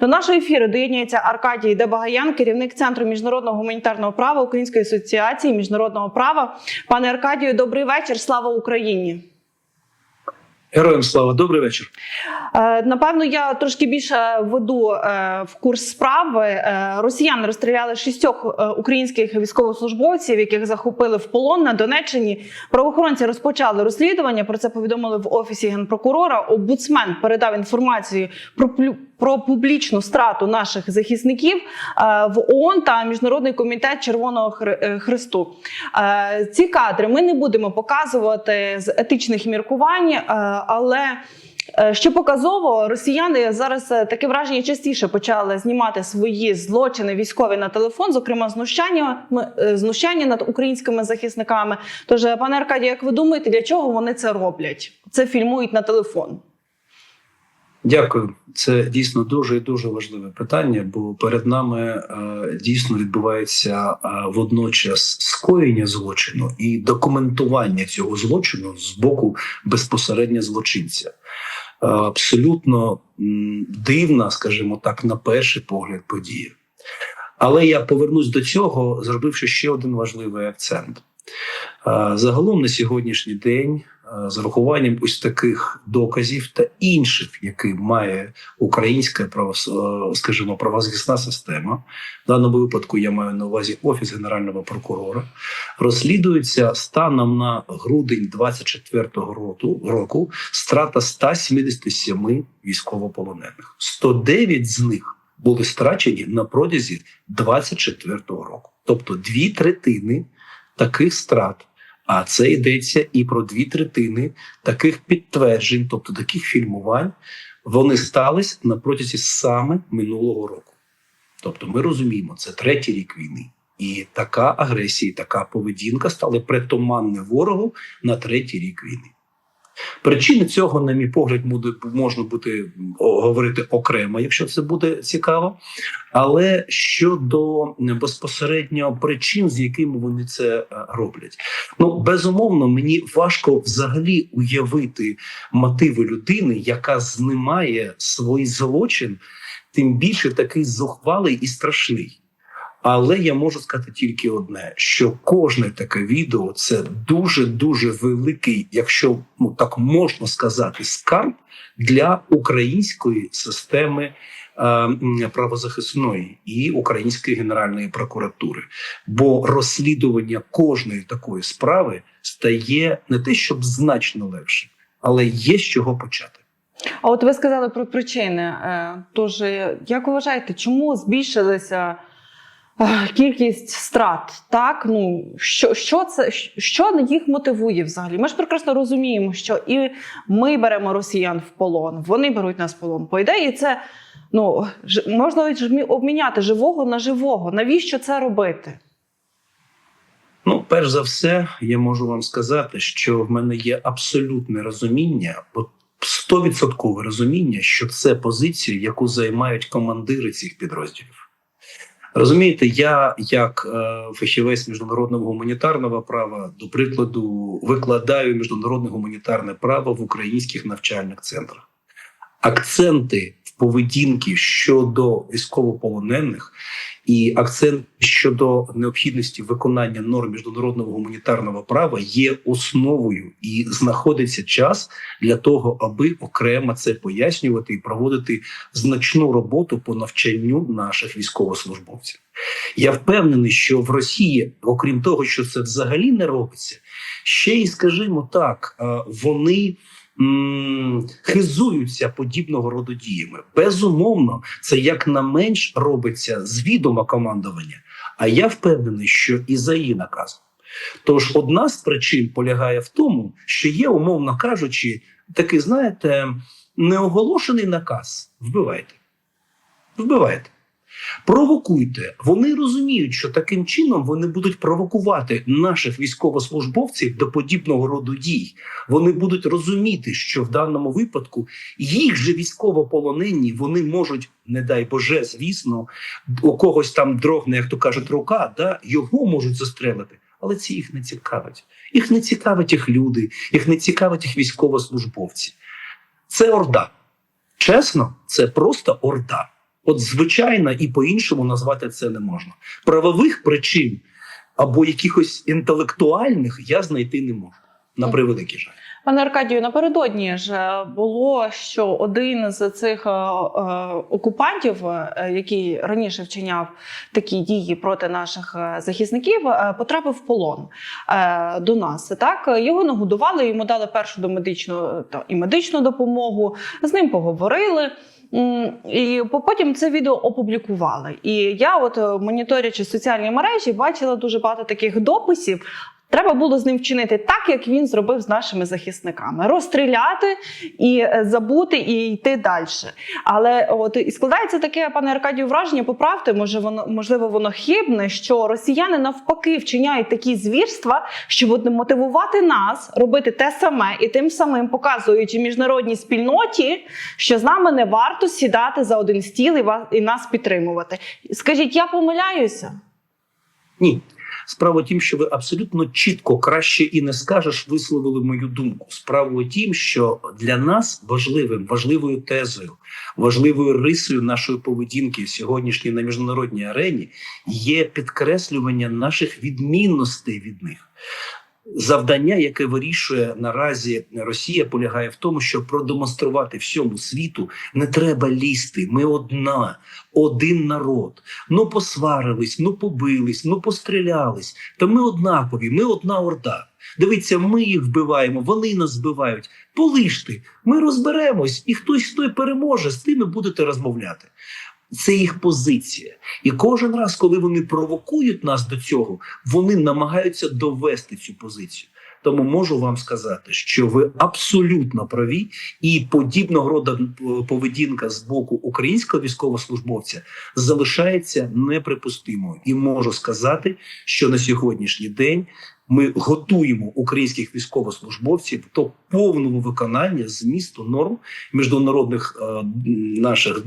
До нашого ефіру доєднується Аркадій Дебагаян, керівник центру міжнародного гуманітарного права Української асоціації міжнародного права. Пане Аркадію, добрий вечір. Слава Україні. Героям слава, добрий вечір. Е, Напевно, я трошки більше веду е, в курс справи. Е, Росіяни розстріляли шістьох українських військовослужбовців, яких захопили в полон на Донеччині. Правоохоронці розпочали розслідування. Про це повідомили в офісі генпрокурора. Омбудсмен передав інформацію про плю- про публічну страту наших захисників е, в ООН та Міжнародний комітет Червоного Хри- е. Е, Ці кадри ми не будемо показувати з етичних міркувань, але Що показово, росіяни зараз таке враження частіше почали знімати свої злочини військові на телефон, зокрема знущання знущання над українськими захисниками. Тож, пане Аркадію, як ви думаєте, для чого вони це роблять? Це фільмують на телефон. Дякую. Це дійсно дуже і дуже важливе питання, бо перед нами е, дійсно відбувається е, водночас скоєння злочину і документування цього злочину з боку безпосередньо злочинця. Е, абсолютно м, дивна, скажімо так, на перший погляд подія. Але я повернусь до цього, зробивши ще один важливий акцент. Е, Загалом на сьогоднішній день, з урахуванням ось таких доказів та інших, які має українська право- е, скажімо, правозахисна система, в даному випадку я маю на увазі офіс генерального прокурора, розслідується станом на грудень 24-го року, року страта 177 військовополонених. 109 з них були страчені на протязі 24-го року, тобто дві третини таких страт. А це йдеться і про дві третини таких підтверджень, тобто таких фільмувань, вони стались на протязі саме минулого року. Тобто, ми розуміємо, це третій рік війни, і така агресія, така поведінка стали притоманне ворогу на третій рік війни. Причини цього, на мій погляд, буде можна бути говорити окремо, якщо це буде цікаво. Але щодо безпосередньо причин, з якими вони це е, роблять, ну безумовно, мені важко взагалі уявити мотиви людини, яка знімає свій злочин, тим більше такий зухвалий і страшний. Але я можу сказати тільки одне: що кожне таке відео це дуже дуже великий, якщо ну так можна сказати, скарб для української системи е, правозахисної і української генеральної прокуратури. Бо розслідування кожної такої справи стає не те, щоб значно легше, але є з чого почати. А от ви сказали про причини. Е, Тож, як ви вважаєте, чому збільшилася е, кількість страт? Так, ну що, що це що їх мотивує взагалі? Ми ж прекрасно розуміємо, що і ми беремо росіян в полон, вони беруть нас в полон. По ідеї, це ну можна обміняти живого на живого. Навіщо це робити? Ну, перш за все, я можу вам сказати, що в мене є абсолютне розуміння, от стовідсоткове розуміння, що це позиція, яку займають командири цих підрозділів. Розумієте, я як е, фахівець міжнародного гуманітарного права, до прикладу, викладаю міжнародне гуманітарне право в українських навчальних центрах. Акценти поведінки щодо військовополонених і акцент щодо необхідності виконання норм міжнародного гуманітарного права є основою і знаходиться час для того, аби окремо це пояснювати і проводити значну роботу по навчанню наших військовослужбовців. Я впевнений, що в Росії, окрім того, що це взагалі не робиться, ще й скажімо так, вони. Хизуються подібного роду діями. Безумовно, це як на менш робиться з відома командування. А я впевнений, що і за її наказом. Тож одна з причин полягає в тому, що є, умовно кажучи, такий, знаєте, неоголошений наказ: вбивайте. Вбивайте. Провокуйте. Вони розуміють, що таким чином вони будуть провокувати наших військовослужбовців до подібного роду дій. Вони будуть розуміти, що в даному випадку їх же військовополонені вони можуть, не дай Боже, звісно, у когось там дрогне, як то кажуть, рука, да, його можуть застрелити. Але це їх не цікавить. Їх не цікавить їх люди, їх не цікавить їх військовослужбовці. Це орда. Чесно, це просто орда. От звичайна і по-іншому назвати це не можна. Правових причин або якихось інтелектуальних я знайти не можу. На превеликий жаль. Пане Аркадію, напередодні ж е, було, що один з цих е, е, окупантів, який раніше вчиняв такі дії проти наших захисників, потрапив в полон до нас. Так його нагодували, йому дали першу домедичну та і медичну допомогу. З ним поговорили. І по- потім це відео опублікували. І я, от е, моніторячи соціальні мережі, бачила дуже багато таких дописів. Треба було з ним вчинити так, як він зробив з нашими захисниками: розстріляти і е, забути, і йти далі. Але от і складається таке, пане Аркадію, враження, поправте, може воно можливо воно хибне, що росіяни навпаки вчиняють такі звірства, щоб мотивувати нас робити те саме і тим самим показуючи міжнародній спільноті, що з нами не варто сідати за один стіл і вас і нас підтримувати. Скажіть, я помиляюся? Ні. Справа тім, що ви абсолютно чітко краще і не скажеш, висловили мою думку. Справа тім, що для нас важливим, важливою тезою, важливою рисою нашої поведінки сьогоднішній на міжнародній арені є підкреслювання наших відмінностей від них. Завдання, яке вирішує наразі Росія, полягає в тому, щоб продемонструвати всьому світу не треба лізти. Ми одна, один народ. Ну посварились, ну побились, ну пострілялись. Та ми однакові, ми одна орда. Дивіться, ми їх вбиваємо, вони нас вбивають. Полиште, ми розберемось, і хтось хто й переможе, з тими будете розмовляти. Це їх позиція. І кожен раз, коли вони провокують нас до цього, вони намагаються довести цю позицію. Тому можу вам сказати, що ви абсолютно праві, і подібного роду е, поведінка з боку українського військовослужбовця залишається неприпустимою. І можу сказати, що на сьогоднішній день ми готуємо українських військовослужбовців до повного виконання змісту норм міжнародних е, наших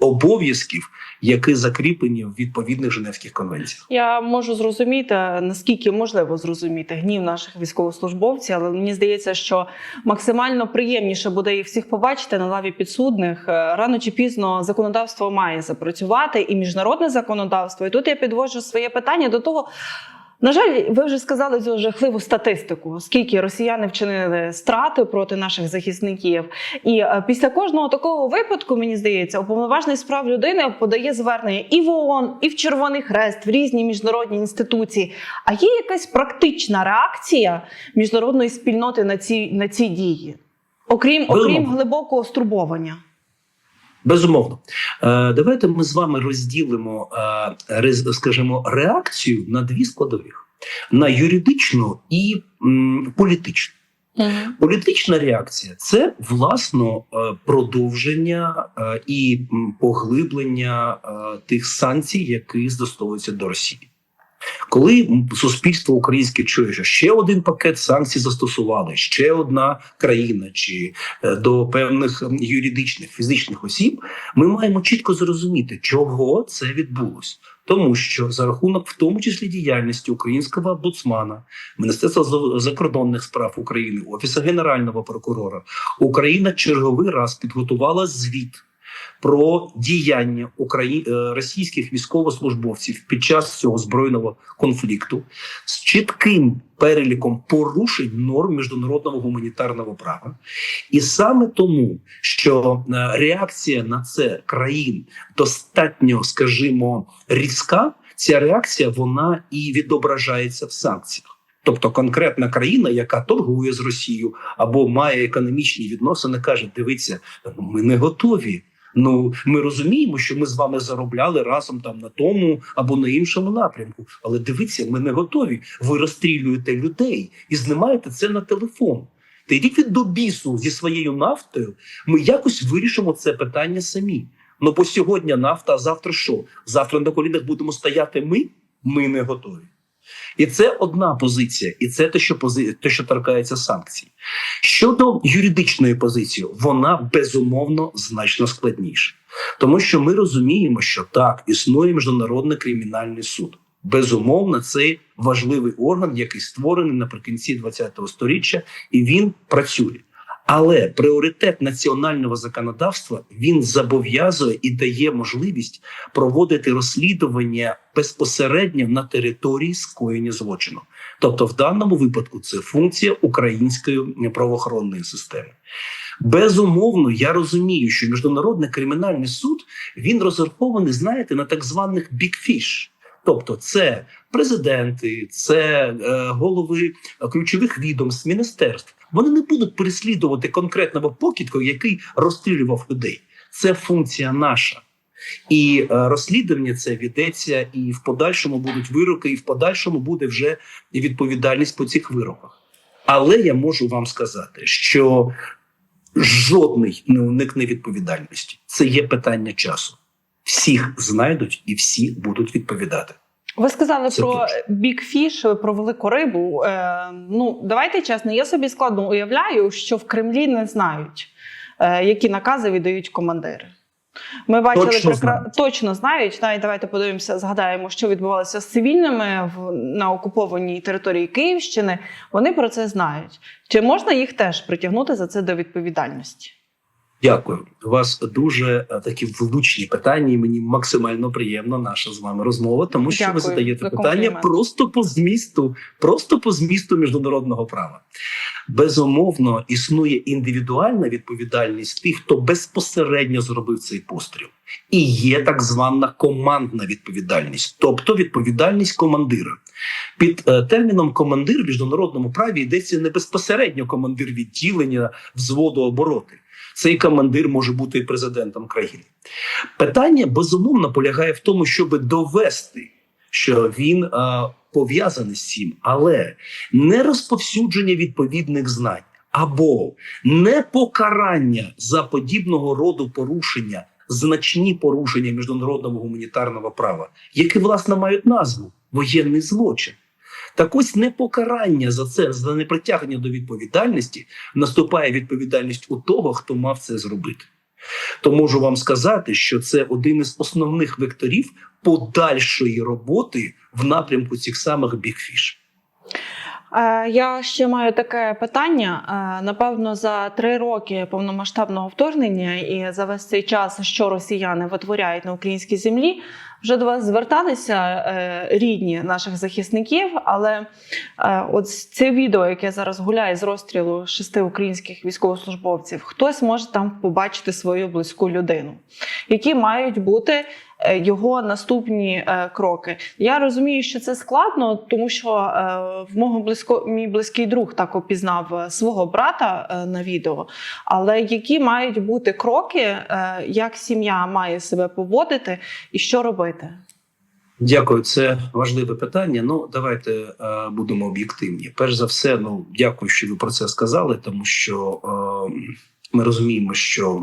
обов'язків, які закріплені в відповідних Женевських конвенціях. Я можу зрозуміти, наскільки можливо зрозуміти гнів наших військовослужбовців, але мені здається, що максимально приємніше буде їх всіх побачити на лаві підсудних. Е, Рано чи пізно законодавство має запрацювати, і міжнародне законодавство. І тут я підводжу своє питання до того. На жаль, ви вже сказали цю жахливу статистику, скільки росіяни вчинили страти проти наших захисників. І е, після кожного такого випадку, мені здається, уповноважений з прав людини подає звернення і в ООН, і в Червоний Хрест, в різні міжнародні інституції. А є якась практична реакція міжнародної спільноти на ці, на ці дії, окрім, окрім глибокого стурбовання. Безумовно, Е, давайте ми з вами розділимо, е, скажімо, реакцію на дві складових: на юридичну і політичну. Політична реакція це власно е, продовження і поглиблення тих санкцій, які застосовуються до Росії. Коли суспільство українське чує, що ще один пакет санкцій застосували, ще одна країна чи е, до певних юридичних фізичних осіб, ми маємо чітко зрозуміти, чого це відбулося. Тому що за рахунок, в тому числі діяльності українського омбудсмана, Міністерства за- закордонних справ України, Офісу Генерального прокурора, Україна черговий раз підготувала звіт про діяння Украї... е, російських військовослужбовців під час цього збройного конфлікту з чітким переліком порушень норм міжнародного гуманітарного права. І саме тому, що е, реакція на це країн достатньо, скажімо, різка, ця реакція вона і відображається в санкціях. Тобто конкретна країна, яка торгує з Росією або має економічні відносини, каже: дивіться, ми не готові. Ну, ми розуміємо, що ми з вами заробляли разом там на тому або на іншому напрямку. Але дивіться, ми не готові. Ви розстрілюєте людей і знімаєте це на телефон. Та йдіть від до бісу зі своєю нафтою. Ми якось вирішимо це питання самі. Ну бо сьогодні нафта, а завтра що? Завтра на колінах будемо стояти ми? Ми не готові. І це одна позиція, і це те, що пози... те, що торкається санкцій. Щодо юридичної позиції, вона безумовно значно складніша, тому що ми розуміємо, що так існує міжнародний кримінальний суд. Безумовно, це важливий орган, який створений наприкінці ХХ століття, і він працює. Але пріоритет національного законодавства він зобов'язує і дає можливість проводити розслідування безпосередньо на території скоєння злочину. Тобто, в даному випадку це функція української правоохоронної системи. Безумовно, я розумію, що міжнародний кримінальний суд він розрахований, знаєте, на так званих fish. Тобто, це президенти, це е, голови ключових відомств, міністерств. Вони не будуть переслідувати конкретного покидька, який розстрілював людей. Це функція наша. І е, розслідування це ведеться, і в подальшому будуть вироки, і в подальшому буде вже відповідальність по цих вироках. Але я можу вам сказати, що жодний не уникне відповідальності. Це є питання часу. Всіх знайдуть і всі будуть відповідати. Ви сказали Це про. Big про велику рибу. Е, ну давайте чесно, я собі складно уявляю, що в Кремлі не знають, е, які накази віддають командири. Ми бачили Точно прекра- знають. точно знають. Навіть давайте подивимося, згадаємо, що відбувалося з цивільними в на окупованій території Київщини. Вони про це знають. Чи можна їх теж притягнути за це до відповідальності? Дякую. У вас дуже е, такі влучні питання, і мені максимально приємна наша з вами розмова, тому що Дякую ви задаєте за питання просто по змісту, просто по змісту міжнародного права. Безумовно, існує індивідуальна відповідальність тих, хто безпосередньо зробив цей постріл, і є так звана командна відповідальність, тобто відповідальність командира. Під е, терміном командир в міжнародному праві йдеться не безпосередньо командир відділення взводу обороти. Цей командир може бути і президентом країни. Питання безумовно полягає в тому, щоб довести, що він е, пов'язаний з цим, але не розповсюдження відповідних знань або не покарання за подібного роду порушення, значні порушення міжнародного гуманітарного права, які власне мають назву воєнний злочин. Так ось не покарання за це, за непритягнення до відповідальності, наступає відповідальність у того, хто мав це зробити. То можу вам сказати, що це один із основних векторів подальшої роботи в напрямку цих самих бігфіш. Е, Я ще маю таке питання. Е, Напевно, за три роки повномасштабного вторгнення і за весь цей час, що росіяни витворяють на українській землі, вже до вас зверталися е, рідні наших захисників. Але от це відео, яке зараз гуляє з розстрілу шести українських військовослужбовців, хтось може там побачити свою близьку людину, які мають бути його наступні е, кроки. Я розумію, що це складно, тому що е, в мого близько мій близький друг так опізнав е, свого брата е, на відео. Але які мають бути кроки, е, як сім'я має себе поводити і що робити? Дякую, це важливе питання. Ну давайте е, будемо об'єктивні. Перш за все, ну дякую, що ви про це сказали, тому що е, ми розуміємо, що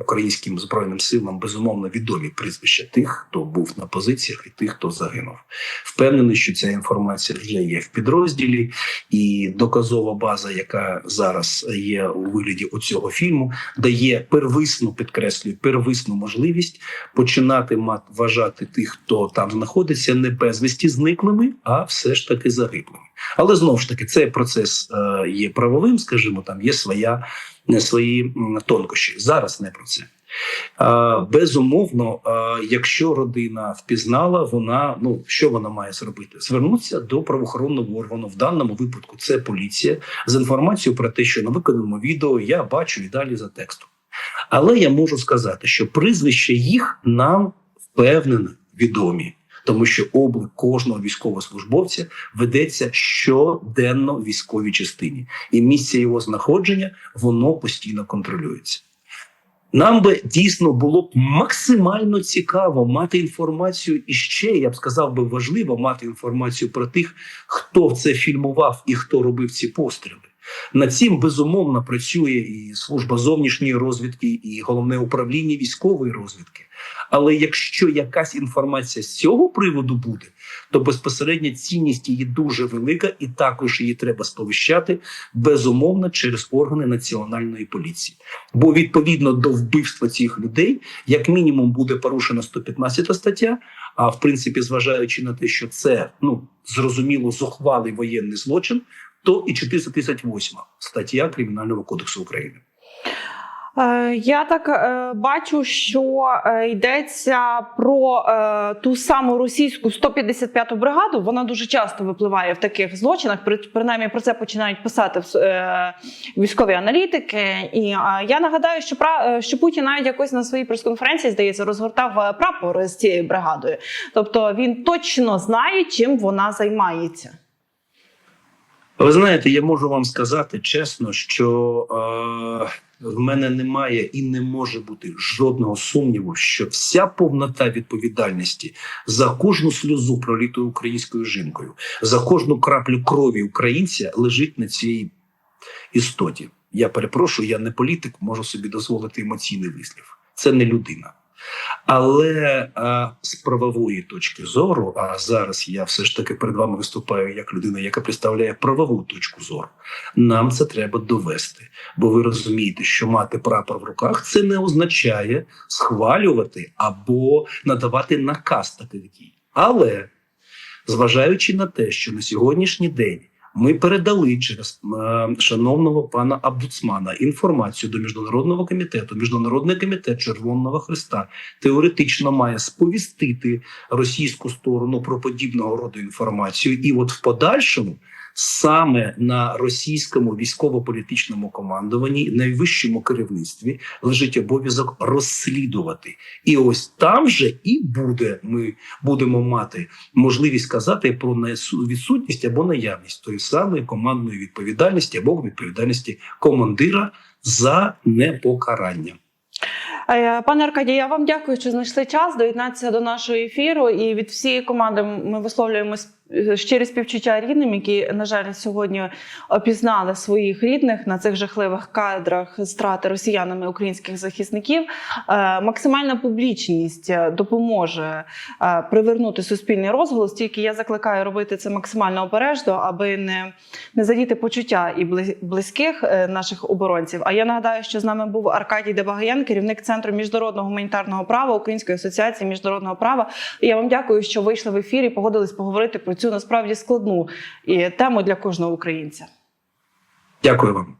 українським збройним силам безумовно відомі прізвища тих, хто був на позиціях, і тих, хто загинув. Впевнений, що ця інформація вже є в підрозділі, і доказова база, яка зараз є у вигляді оцього фільму, дає первисну підкреслюю, первисну можливість починати вважати тих, хто там знаходиться, не безвісті зниклими, а все ж таки загиблими. Але знову ж таки, цей процес е, є правовим, скажімо, там є своя свої тонкощі. Зараз не про це. Е, безумовно, е, якщо родина впізнала, вона ну що вона має зробити? Звернутися до правоохоронного органу. В даному випадку це поліція з інформацією про те, що на виконаному відео я бачу і далі за текстом. Але я можу сказати, що прізвища їх нам впевнено відомі, тому що облик кожного військовослужбовця ведеться щоденно в військовій частині, і місце його знаходження воно постійно контролюється. Нам би дійсно було б максимально цікаво мати інформацію і ще я б сказав би важливо мати інформацію про тих, хто це фільмував і хто робив ці постріли. Над цим безумовно працює і служба зовнішньої розвідки, і головне управління військової розвідки. Але якщо якась інформація з цього приводу буде, то безпосередня цінність її дуже велика, і також її треба сповіщати безумовно через органи національної поліції. Бо відповідно до вбивства цих людей, як мінімум, буде порушена 115 стаття. А в принципі, зважаючи на те, що це ну зрозуміло зухвалий воєнний злочин, то і 438 стаття Кримінального кодексу України. Е, Я так е, бачу, що е, йдеться про ту саму російську 155-ту бригаду. Вона дуже часто випливає в таких злочинах. При- Принаймні про це починають писати військові аналітики. І я нагадаю, що пра- що Путін навіть якось на своїй прес-конференції здається розгортав прапор з цією бригадою. Тобто він точно знає, чим вона займається. Ви знаєте, я можу вам сказати чесно, що е, в мене немає і не може бути жодного сумніву, що вся повнота відповідальності за кожну сльозу пролітою українською жінкою, за кожну краплю крові українця лежить на цій істоті. Я перепрошую, я не політик, можу собі дозволити емоційний вислів. Це не людина. Але а, з правової точки зору, а зараз я все ж таки перед вами виступаю як людина, яка представляє правову точку зору. Нам це треба довести. Бо ви розумієте, що мати прапор в руках це не означає схвалювати або надавати наказ таких дій. Але зважаючи на те, що на сьогоднішній день ми передали через е, шановного пана Абдуцмана інформацію до міжнародного комітету. Міжнародний комітет Червоного Христа теоретично має сповістити російську сторону про подібного роду інформацію, і от в подальшому. Саме на російському військово-політичному командуванні, найвищому керівництві лежить обов'язок розслідувати, і ось там же і буде. Ми будемо мати можливість казати про відсутність або наявність тої самої командної відповідальності або відповідальності командира за непокарання. Е, Пане Аркадію, я вам дякую, що знайшли час доєднатися до нашого ефіру. І від всієї команди ми висловлюємо сп- щирі співчуття рідним, які, на жаль, сьогодні опізнали своїх рідних на цих жахливих кадрах страти росіянами українських захисників. Е, Максимальна публічність е, допоможе е, привернути суспільний розголос. Тільки я закликаю робити це максимально обережно, аби не, не задіти почуття і близьких е, наших оборонців. А я нагадаю, що з нами був Аркадій Дебагаян, керівник центру міжнародного гуманітарного права Української асоціації міжнародного права. І я вам дякую, що вийшли в ефір і погодились поговорити про цю насправді складну тему для кожного українця. Дякую вам.